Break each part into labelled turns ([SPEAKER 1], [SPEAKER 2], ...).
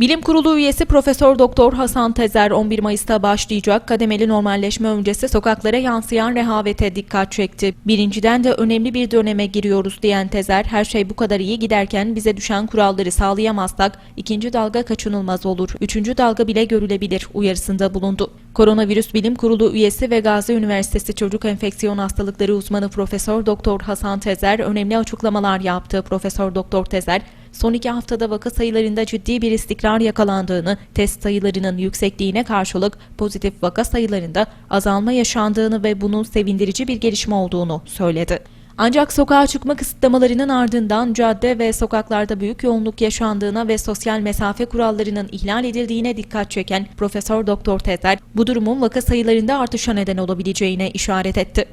[SPEAKER 1] Bilim Kurulu üyesi Profesör Doktor Hasan Tezer 11 Mayıs'ta başlayacak kademeli normalleşme öncesi sokaklara yansıyan rehavete dikkat çekti. Birinciden de önemli bir döneme giriyoruz diyen Tezer, her şey bu kadar iyi giderken bize düşen kuralları sağlayamazsak ikinci dalga kaçınılmaz olur. Üçüncü dalga bile görülebilir uyarısında bulundu. Koronavirüs Bilim Kurulu üyesi ve Gazi Üniversitesi Çocuk Enfeksiyon Hastalıkları uzmanı Profesör Doktor Hasan Tezer önemli açıklamalar yaptı. Profesör Doktor Tezer, son iki haftada vaka sayılarında ciddi bir istikrar yakalandığını, test sayılarının yüksekliğine karşılık pozitif vaka sayılarında azalma yaşandığını ve bunun sevindirici bir gelişme olduğunu söyledi. Ancak sokağa çıkma kısıtlamalarının ardından cadde ve sokaklarda büyük yoğunluk yaşandığına ve sosyal mesafe kurallarının ihlal edildiğine dikkat çeken Profesör Doktor Tezer, bu durumun vaka sayılarında artışa neden olabileceğine işaret etti.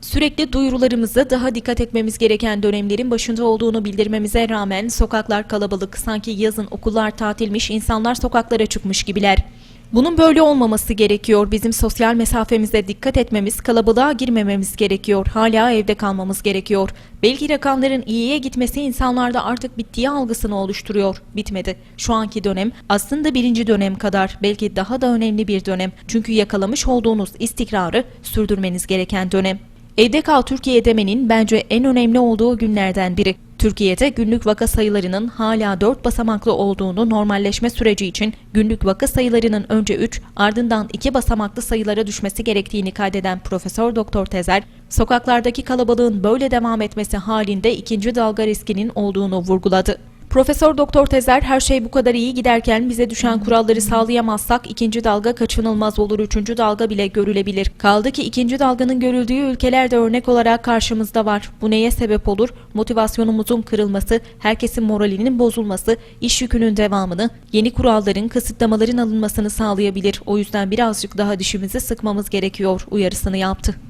[SPEAKER 1] Sürekli duyurularımızda daha dikkat etmemiz gereken dönemlerin başında olduğunu bildirmemize rağmen sokaklar kalabalık, sanki yazın okullar tatilmiş, insanlar sokaklara çıkmış gibiler. Bunun böyle olmaması gerekiyor. Bizim sosyal mesafemize dikkat etmemiz, kalabalığa girmememiz gerekiyor. Hala evde kalmamız gerekiyor. Belki rakamların iyiye gitmesi insanlarda artık bittiği algısını oluşturuyor. Bitmedi. Şu anki dönem aslında birinci dönem kadar belki daha da önemli bir dönem. Çünkü yakalamış olduğunuz istikrarı sürdürmeniz gereken dönem. Evde kal Türkiye demenin bence en önemli olduğu günlerden biri. Türkiye'de günlük vaka sayılarının hala 4 basamaklı olduğunu normalleşme süreci için günlük vaka sayılarının önce 3 ardından 2 basamaklı sayılara düşmesi gerektiğini kaydeden Profesör Doktor Tezer, sokaklardaki kalabalığın böyle devam etmesi halinde ikinci dalga riskinin olduğunu vurguladı. Profesör Doktor Tezer her şey bu kadar iyi giderken bize düşen kuralları sağlayamazsak ikinci dalga kaçınılmaz olur, üçüncü dalga bile görülebilir. Kaldı ki ikinci dalganın görüldüğü ülkeler de örnek olarak karşımızda var. Bu neye sebep olur? Motivasyonumuzun kırılması, herkesin moralinin bozulması, iş yükünün devamını, yeni kuralların, kısıtlamaların alınmasını sağlayabilir. O yüzden birazcık daha dişimizi sıkmamız gerekiyor uyarısını yaptı.